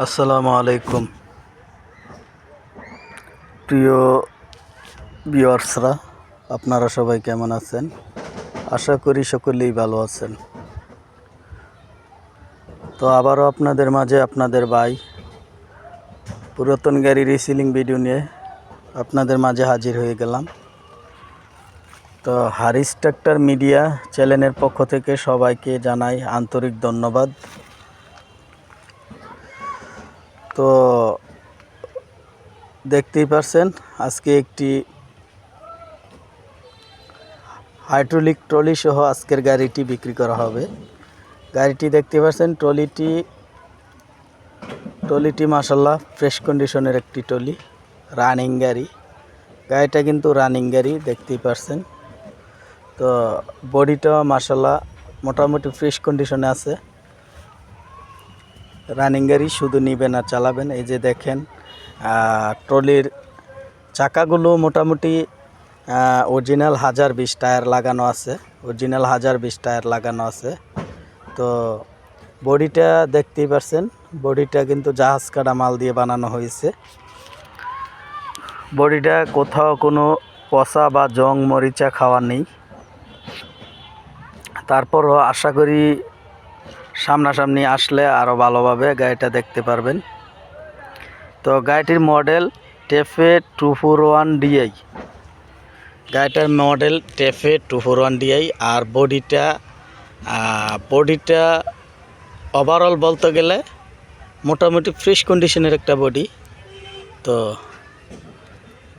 আসসালামু আলাইকুম। প্রিয় ভিউয়ার্সরা, আপনারা সবাই কেমন আছেন? আশা করি সকলেই ভালো আছেন। তো আবারও আপনাদের মাঝে আপনাদের ভাই, পুরাতন গাড়ি রিসিলিং ভিডিও নিয়ে আপনাদের মাঝে হাজির হয়ে গেলাম। তো হারিস ট্রাক্টর মিডিয়া চ্যানেলের পক্ষ থেকে সবাইকে জানাই আন্তরিক ধন্যবাদ। তো দেখতেই পারছেন, আজকে একটি হাইড্রোলিক ট্রলি সহ আজকের গাড়িটি বিক্রি করা হবে। গাড়িটি দেখতে পাচ্ছেন ট্রলিটি ট্রলিটি মাসাল্লাহ ফ্রেশ কন্ডিশনের একটি ট্রলি, রানিং গাড়ি। গাড়িটা কিন্তু রানিং গাড়ি, দেখতেই পারছেন। তো বডিটা মাসাল্লাহ মোটামুটি ফ্রেশ কন্ডিশনে আছে। রানিং গাড়ি শুধু নিবেন আর চালাবেন। এই যে দেখেন ট্রলির চাকাগুলো মোটামুটি অরিজিনাল হাজার বিশ টায়ার লাগানো আছে। অরিজিনাল হাজার বিশ টায়ার লাগানো আছে। তো বডিটা দেখতেই পারছেন, বডিটা কিন্তু জাহাজ কাটা মাল দিয়ে বানানো হয়েছে। বডিটা কোথাও কোনো পচা বা জং মরিচা খাওয়া নেই। তারপরও আশা করি সামনাসামনি আসলে আরও ভালোভাবে গাড়িটা দেখতে পারবেন। তো গাড়িটির model TAFE two four one DI. গাড়িটার model TAFE two four one DI আর বডিটা বডিটা ওভারঅল বলতে গেলে মোটামুটি ফ্রেশ কন্ডিশনের একটা বডি তো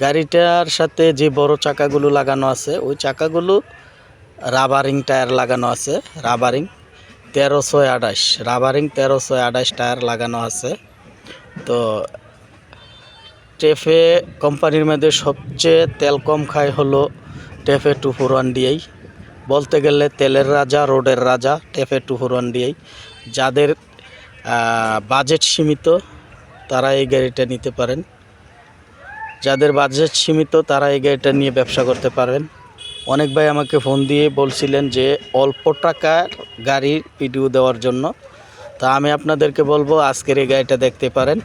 গাড়িটার সাথে যে বড় চাকাগুলো লাগানো আছে, ওই চাকাগুলো রাবারিং টায়ার লাগানো আছে রাবারিং তেরোশো আঠাশ। রাবারিং তেরোশো আঠাশ টায়ার লাগানো আছে। তো টেফে কোম্পানির মধ্যে সবচেয়ে তেল কম খায় হলো TAFE two four one DI বলতে গেলে তেলের রাজা, রোডের রাজা, TAFE two four one DI যাদের বাজেট সীমিত, তারা এই গাড়িটা নিতে পারেন। যাদের বাজেট সীমিত, তারা এই গাড়িটা নিয়ে ব্যবসা করতে পারেন অনেক ভাই আমাকে ফোন দিয়ে বলছিলেন যে অল্প টাকার গাড়ির ভিডিও দেওয়ার জন্য। তা আমি আপনাদেরকে বলব আজকের এই গাড়িটা দেখতে পারেন।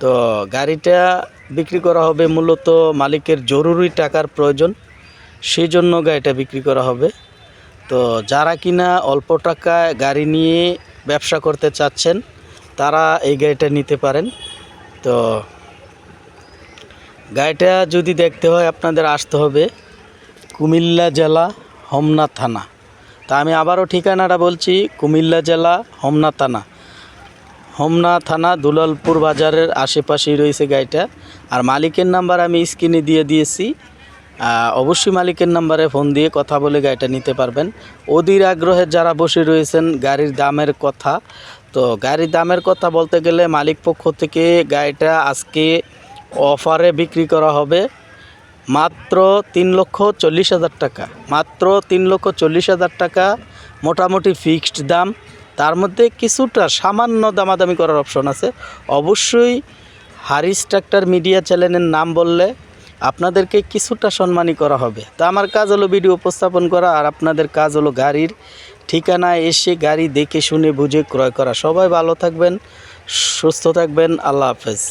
তো গাড়িটা বিক্রি করা হবে মূলত মালিকের জরুরি টাকার প্রয়োজন সেই জন্য গাড়িটা বিক্রি করা হবে। তো যারা কিনা অল্প টাকায় গাড়ি নিয়ে ব্যবসা করতে চাচ্ছেন, তারা এই গাড়িটা নিতে পারেন। তো গাড়িটা যদি দেখতে হয় আপনাদের আসতে হবে। কুমিল্লা জেলা হোমনা থানা। তা আমি আবারও ঠিকানাটা বলছি, কুমিল্লা জেলা হোমনা থানা। হোমনা থানা দুলালপুর বাজারের আশেপাশেই রয়েছে গাড়িটা। আর মালিকের নাম্বার আমি স্ক্রিনে দিয়ে দিয়েছি। অবশ্যই মালিকের নাম্বারে ফোন দিয়ে কথা বলে গাড়িটা নিতে পারবেন। অধীর আগ্রহে যারা বসে রয়েছেন, গাড়ির দামের কথা, তো গাড়ির দামের কথা বলতে গেলে মালিক পক্ষ থেকে গাড়িটা আজকে অফারে বিক্রি করা হবে। মাত্র তিন লক্ষ চল্লিশ হাজার টাকা। মাত্র তিন লক্ষ চল্লিশ হাজার টাকা, মোটামুটি ফিক্সড দাম। তার মধ্যে কিছুটা সামান্য দামাদামি করার অপশন আছে। অবশ্যই হারিস ট্রাক্টর মিডিয়া চ্যানেলের নাম বললে আপনাদেরকে কিছুটা সম্মানী করা হবে। তা আমার কাজ হলো ভিডিও উপস্থাপন করা আর আপনাদের কাজ হলো গাড়ির ঠিকানায় এসে গাড়ি দেখে শুনে বুঝে ক্রয় করা। সবাই ভালো থাকবেন, সুস্থ থাকবেন, আল্লাহ হাফেজ।